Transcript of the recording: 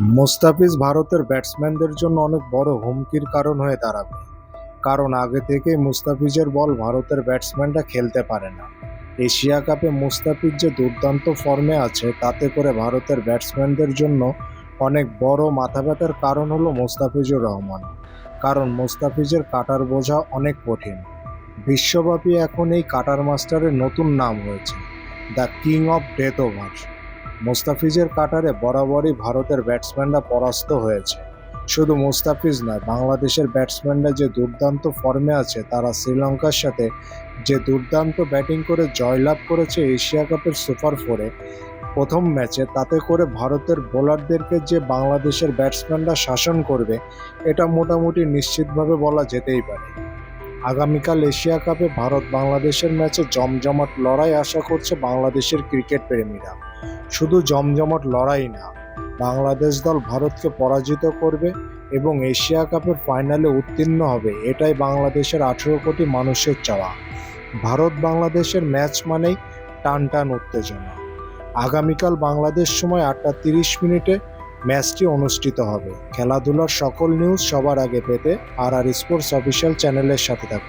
মুস্তাফিজ ভারতের ব্যাটসম্যানদের জন্য অনেক বড় হুমকির কারণ হয়ে দাঁড়াবে। কারণ আগে থেকেই মুস্তাফিজের বল ভারতের ব্যাটসম্যানরা খেলতে পারে না। এশিয়া কাপে মুস্তাফিজ যে দুর্দান্ত ফর্মে আছে, তাতে করে ভারতের ব্যাটসম্যানদের জন্য অনেক বড় মাথা ব্যথার কারণ হলো মুস্তাফিজুর রহমান। কারণ মুস্তাফিজের কাটার বোঝা অনেক কঠিন। বিশ্বব্যাপী এখন এই কাটার মাস্টারের নতুন নাম হয়েছে, the king of death over মুস্তাফিজের কাটারে বরাবরই ভারতের ব্যাটসম্যানরা পরাস্ত হয়েছে। শুধু মুস্তাফিজ নয়, বাংলাদেশের ব্যাটসম্যানরা যে দুর্দান্ত ফর্মে আছে, তারা শ্রীলঙ্কার সাথে যে দুর্দান্ত ব্যাটিং করে জয়লাভ করেছে এশিয়া কাপের সুপার ফোরে প্রথম ম্যাচে, তাতে করে ভারতের বোলারদেরকে যে বাংলাদেশের ব্যাটসম্যানরা শাসন করবে, এটা মোটামুটি নিশ্চিতভাবে বলা যেতেই পারে। আগামীকাল এশিয়া কাপে ভারত বাংলাদেশের ম্যাচে জমজমাট লড়াই আশা করছে বাংলাদেশের ক্রিকেট প্রেমীরা। শুধু জমজমাট লড়াই না, বাংলাদেশ দল ভারতকে পরাজিত করবে এবং এশিয়া কাপের ফাইনালে উত্তীর্ণ হবে এটাই বাংলাদেশের আঠেরো কোটি মানুষের চাওয়া। ভারত বাংলাদেশের ম্যাচ মানেই টান টান উত্তেজনা। আগামীকাল বাংলাদেশ সময় আটটা তিরিশ মিনিটে ম্যাচটি অনুষ্ঠিত হবে। খেলাধুলার সকল নিউজ সবার আগে পেতে আর আর স্পোর্টস অফিসিয়াল চ্যানেলের সাথে থাকুন।